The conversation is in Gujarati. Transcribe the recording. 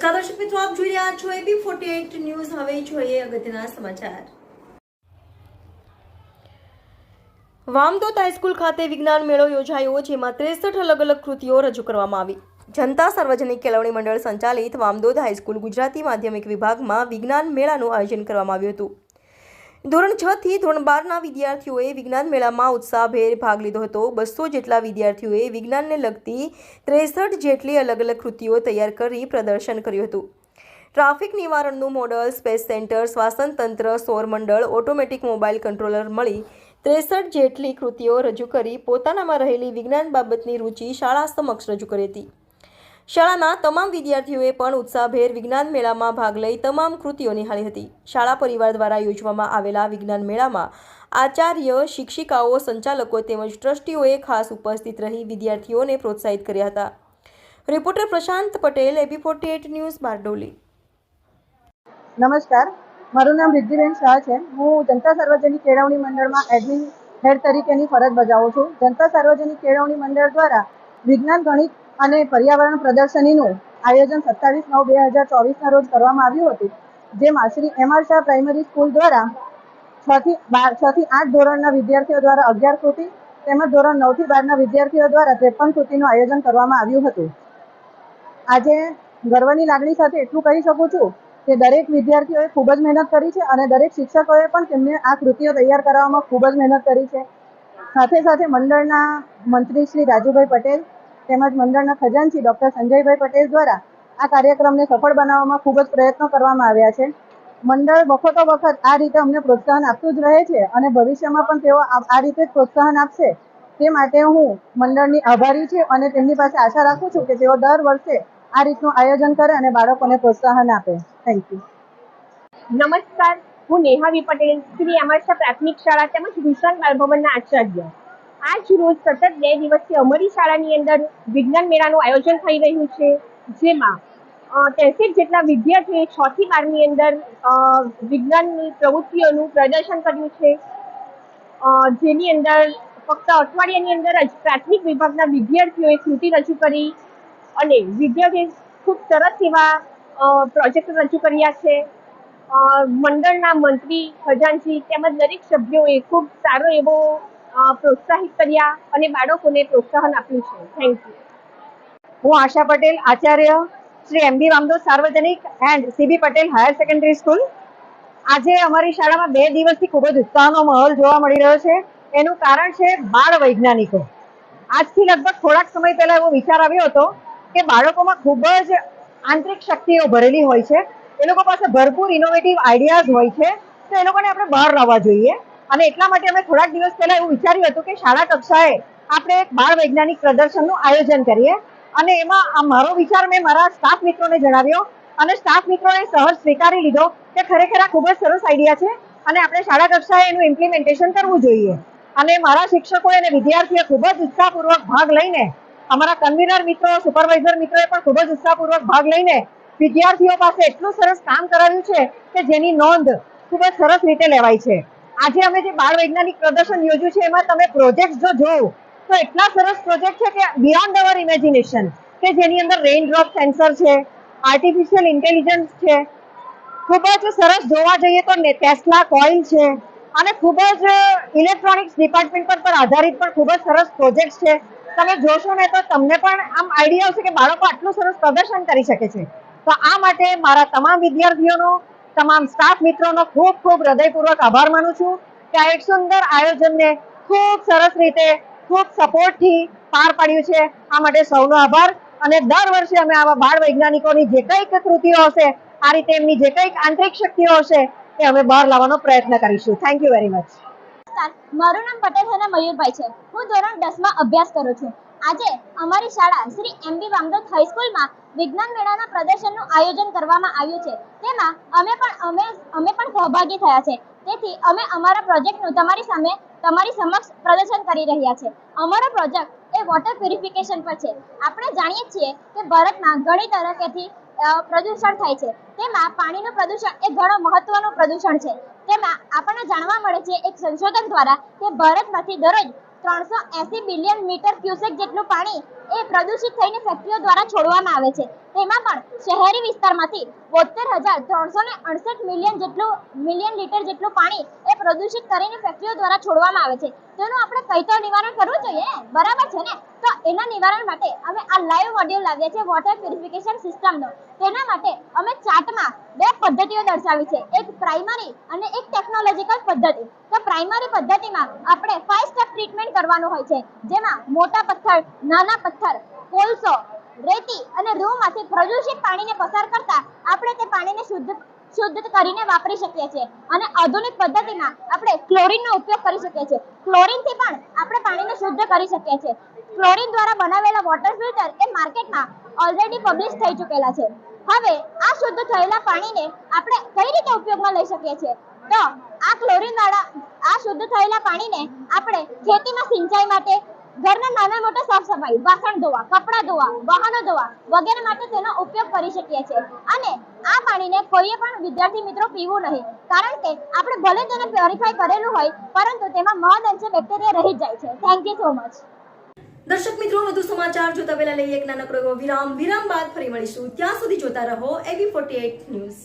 નમસ્કાર, દર્શક મિત્રો, આપ જોઈ રહ્યા છો એબી ફોર્ટી એઇટ ન્યૂઝ. હવે જોઈએ અગત્યના સમાચાર. વામદોત હાઈસ્કૂલ ખાતે વિજ્ઞાન મેળો યોજાયો, જેમાં ત્રેસઠ અલગ અલગ કૃતિઓ રજૂ કરવામાં આવી. જનતા સાર્વજનિક કેળવણી મંડળ સંચાલિત વામદોદ હાઈસ્કૂલ ગુજરાતી માધ્યમિક વિભાગમાં વિજ્ઞાન મેળાનું આયોજન કરવામાં આવ્યું હતું. ધોરણ છ થી ધોરણ બારના વિદ્યાર્થીઓએ વિજ્ઞાન મેળામાં ઉત્સાહભેર ભાગ લીધો હતો. બસો જેટલા વિદ્યાર્થીઓએ વિજ્ઞાનને લગતી ત્રેસઠ જેટલી અલગ અલગ કૃતિઓ તૈયાર કરી પ્રદર્શન કર્યું હતું. ટ્રાફિક નિવારણનું મોડલ, સ્પેસ સેન્ટર શ્વાસનતંત્ર સૌરમંડળ ઓટોમેટિક મોબાઈલ કંટ્રોલર મળી ત્રેસઠ જેટલી કૃતિઓ રજૂ કરી. પોતાનામાં રહેલી વિજ્ઞાન બાબતની રુચિ શાળા સમક્ષ રજૂ કરી હતી. શાળાના તમામ વિદ્યાર્થીઓએ પણ ઉત્સાહભેર વિજ્ઞાન મેળામાં ભાગ લઈ તમામ કૃતિઓ નિહાળી હતી. શાળા પરિવાર દ્વારા યોજવામાં આવેલા વિજ્ઞાન મેળામાં આચાર્ય, શિક્ષિકાઓ, સંચાલકો તેમજ ટ્રસ્ટીઓએ ખાસ ઉપસ્થિત રહી વિદ્યાર્થીઓને પ્રોત્સાહિત કર્યા હતા. Reporter Prashant Patel, AB forty eight news, Bardoli. નમસ્કાર. મારું નામ રિદ્ધિબેન શાહ છે. હું જનતા સાર્વજનિક કેળવણી મંડળમાં એડમિન હેડ તરીકેની ફરજ બજાવું છું. જનતા સાર્વજનિક કેળવણી મંડળ દ્વારા વિજ્ઞાન ગણિત અને પર્યાવરણ પ્રદર્શનીનું આયોજન સત્તાવીસ નવ બે હજાર ચોવીસના રોજ કરવામાં આવ્યું હતું, જેમાં Shri M R Shah primary school દ્વારા છ થી બાર, છ થી આઠ ધોરણના વિદ્યાર્થીઓ દ્વારા અગિયાર કૃતિ તેમજ ધોરણ નવથી બારના વિદ્યાર્થીઓ દ્વારા ત્રેપન કૃતિનું આયોજન કરવામાં આવ્યું હતું. આજે ગર્વની લાગણી સાથે એટલું કહી શકું છું કે દરેક વિદ્યાર્થીઓએ ખૂબ જ મહેનત કરી છે અને દરેક શિક્ષકોએ પણ તેમને આ કૃતિઓ તૈયાર કરવામાં ખૂબ જ મહેનત કરી છે. સાથે સાથે મંડળના મંત્રી શ્રી રાજુભાઈ પટેલ તેમજ મંડળના ખજાનચી ડૉક્ટર સંજયભાઈ પટેલ દ્વારા આ કાર્યક્રમને સફળ બનાવવામાં ખૂબ જ પ્રયત્નો કરવામાં આવ્યા છે. મંડળ વખતો વખત આ રીતે અમને પ્રોત્સાહન આપતું જ રહે છે અને ભવિષ્યમાં પણ તેઓ આ રીતે પ્રોત્સાહન આપશે. તે માટે હું મંડળની આભારી છું અને તેમની પાસે આશા રાખું છું કે તેઓ દર વર્ષે આ રીતનું આયોજન કરે અને બાળકોને પ્રોત્સાહન આપે. થેન્ક યુ નમસ્કાર, હું નેહાવી પટેલ, શ્રી અમરસા પ્રાથમિક શાળા તેમજ ભૂષણ બાલભવનના આચાર્ય. આજ રોજ સતત બે દિવસથી અમારી શાળાની અંદર વિજ્ઞાન મેળાનું આયોજન થઈ રહ્યું છે, જેમાં ત્રેસઠ જેટલા વિદ્યાર્થીઓએ છ થી બારની અંદર વિજ્ઞાનની પ્રવૃત્તિઓનું પ્રદર્શન કર્યું છે. જેની અંદર ફક્ત અઠવાડિયાની અંદર જ પ્રાથમિક વિભાગના વિદ્યાર્થીઓએ કૃતિ રજૂ કરી અને વિદ્યાર્થીઓએ ખૂબ સરસ એવા પ્રોજેક્ટ રજૂ કર્યા છે. મંડળના મંત્રી ખજાનચી તેમજ દરેક સભ્યોએ ખૂબ સારો એવો પ્રોત્સાહિત કર્યા અને બાળકોને પ્રોત્સાહન આપ્યું છે. થેન્ક યુ હું આશા પટેલ, આચાર્ય શ્રી એમ બી વામદો સાર્વજનિક and CB Patel higher secondary school. આજે અમારી શાળામાં બે દિવસથી ખૂબ જ ઉત્સાહનો માહોલ જોવા મળી રહ્યો છે. એનું કારણ છે બાળ વૈજ્ઞાનિકો. આજથી લગભગ થોડાક સમય પહેલા એવો વિચાર આવ્યો હતો કે બાળકોમાં ખૂબ જ આંતરિક શક્તિઓ ભરેલી હોય છે. એ લોકો પાસે ભરપૂર ઇનોવેટિવ આઈડિયાઝ હોય છે. તો એ લોકોને આપણે બહાર લાવવા જોઈએ. અને એટલા માટે અમે થોડાક દિવસ પહેલા એવું વિચાર્યું હતું કે શાળા કક્ષાએ આપણે એક બાળ વૈજ્ઞાનિક પ્રદર્શનનું આયોજન કરીએ. અને એમાં આ મારો વિચાર મેં મારા સ્ટાફ મિત્રોને જણાવ્યો અને સ્ટાફ મિત્રોએ સહજ સ્વીકારી લીધો કે ખરેખર આ ખૂબ જ સરસ આઈડિયા છે અને આપણે શાળા કક્ષાએ એનું ઇમ્પ્લિમેન્ટેશન કરવું જોઈએ. અને મારા શિક્ષકોએ અને વિદ્યાર્થીઓએ ખૂબ જ ઉત્સાહપૂર્વક ભાગ લઈને અમારા કન્વીનર મિત્રો સુપરવાઇઝર મિત્રોએ પણ ખૂબ જ ઉત્સાહપૂર્વક ભાગ લઈને વિદ્યાર્થીઓ પાસે એટલું સરસ કામ કરાવ્યું છે કે જેની નોંધ ખૂબ જ સરસ રીતે લેવાય છે. આજે અમે જે બાળ વૈજ્ઞાનિક પ્રદર્શન યોજ્યું છે, એમાં તમે પ્રોજેક્ટ જો જોવો, તો એટલા સરસ પ્રોજેક્ટ છે કે બિયોન્ડ અવર ઇમેજિનેશન કે જેની અંદર રેઇન ડ્રોપ સેન્સર છે આર્ટિફિશિયલ ઇન્ટેલિજન્સ છે. ખૂબ જ સરસ જોવા જઈએ તો ટેસ્લા કોઇલ છે, અને ખૂબ જ ઇલેક્ટ્રોનિક્સ ડિપાર્ટમેન્ટ પર પર આધારિત પણ ખૂબ જ સરસ પ્રોજેક્ટ છે. તમે જોશો ને તો તમને પણ આમ આઈડિયા આવશે કે બાળકો આટલું સરસ પ્રદર્શન કરી શકે છે. તો આ માટે મારા તમામ વિદ્યાર્થીઓનો તમામ સ્ટાફ મિત્રોનો ખૂબ ખૂબ હૃદયપૂર્વક આભાર માનું છું કે આ એક સુંદર આયોજનને ખૂબ સરસ રીતે, ખૂબ સપોર્ટથી પાર પાડ્યું છે. આ માટે સૌનો આભાર અને દર વર્ષે અમે આવા બાળ વૈજ્ઞાનિકોની જે કંઈક કૃતિઓ હશે, આ રીતે એમની જે કંઈક આંતરિક શક્તિઓ હશે, એ અમે બહાર લાવવાનો પ્રયત્ન કરીશું. થેન્ક યુ વેરી મચ મારું નામ પટેલ અને મયુરભાઈ છે. હું ધોરણ દસમાં અભ્યાસ કરું છું. આજે અમારી શાળા શ્રી એમ બી વામદોત હાઈસ્કૂલમાં વિજ્ઞાન મેળાના પ્રદર્શનનું આયોજન કરવામાં આવ્યું છે. તેમાં અમે પણ, અમે અમે પણ સહભાગી થયા છે. તેથી અમે અમારા પ્રોજેક્ટનું તમારી સામે, તમારી સમક્ષ પ્રદર્શન કરી રહ્યા છે. અમારો પ્રોજેક્ટ એ વોટર પ્યુરિફિકેશન પર છે. આપણે જાણીએ છીએ કે ભારતમાં ઘણી તરફેથી પ્રદૂષણ થાય છે. તેમાં પાણીનું પ્રદૂષણ એ ઘણો મહત્વનું પ્રદૂષણ છે. તેમાં આપણને જાણવા મળે છે એક સંશોધન દ્વારા કે ભારતમાંથી દરરોજ ત્રણસો એસી બિલિયન મીટર ક્યુસેક જેટલું પાણી એ પ્રદૂષિત થઈને ફેક્ટરીઓ દ્વારા છોડવામાં આવે છે. તેમાં પણ શહેરી વિસ્તારમાંથી બોતેર હજાર ત્રણસો ને અડસઠ મિલિયન જેટલું મિલિયન લીટર જેટલું પાણી એ પ્રદૂષિત કરીને ફેક્ટરીઓ દ્વારા છોડવામાં આવે છે. તેનું આપણે કઈ તો નિવારણ કરવું જોઈએ? બરાબર છે ને? તો એના નિવારણ માટે અમે આ લાઈવ મોડ્યુલ લાવ્યા છે વોટર પ્યુરિફિકેશન સિસ્ટમનો તેના માટે અમે ચાર્ટમાં બે પદ્ધતિઓ દર્શાવી છે. એક પ્રાઇમરી અને એક ટેકનોલોજીકલ પદ્ધતિ. તો પ્રાઇમરી પદ્ધતિમાં આપણે ફાઇવ સ્ટેપ ટ્રીટમેન્ટ કરવાનું હોય છે. જેમાં મોટા પથ્થર, નાના પથ્થર, કોલસો રેતી અને રૂમાંથી પ્રદૂષિત પાણીને પસાર કરતા આપણે તે પાણીને શુદ્ધ શુદ્ધ કરીને વાપરી શકીએ છીએ. અને આધુનિક પદ્ધતિમાં આપણે ક્લોરીનનો ઉપયોગ કરી શકીએ છીએ. ક્લોરીનથી પણ આપણે પાણીને શુદ્ધ કરી શકીએ છીએ. ક્લોરીન દ્વારા બનાવેલા વોટર ફિલ્ટર એ માર્કેટમાં ઓલરેડી પબ્લિશ થઈ ચૂકેલા છે. હવે આ શુદ્ધ થયેલા પાણીને આપણે કઈ રીતે ઉપયોગમાં લઈ શકીએ છીએ? તો આ ક્લોરીન વાળા આ શુદ્ધ થયેલા પાણીને આપણે ખેતીમાં સિંચાઈ માટે ઘરના નાના મોટા સાફ સફાઈ, વાસણ ધોવા, કપડાં ધોવા, વાહનો ધોવા વગેરે માટે તેનો ઉપયોગ કરી શકીએ છીએ. અને આ પાણીને કોઈએ પણ વિદ્યાર્થી મિત્રો પીવું નહીં. કારણ કે આપણે ભલે તેને પ્યોરિફાય કરેલું હોય, પરંતુ તેમાં મહદ અંશે બેક્ટેરિયા રહી જાય છે. થેન્ક યુ સો મચ દર્શક મિત્રો, વધુ સમાચાર જોતા પહેલા લઈએ એક નાનકડો વિરામ. વિરામ બાદ ફરી મળીશું. ત્યાં સુધી જોતા રહો એવી ફોર્ટી ન્યૂઝ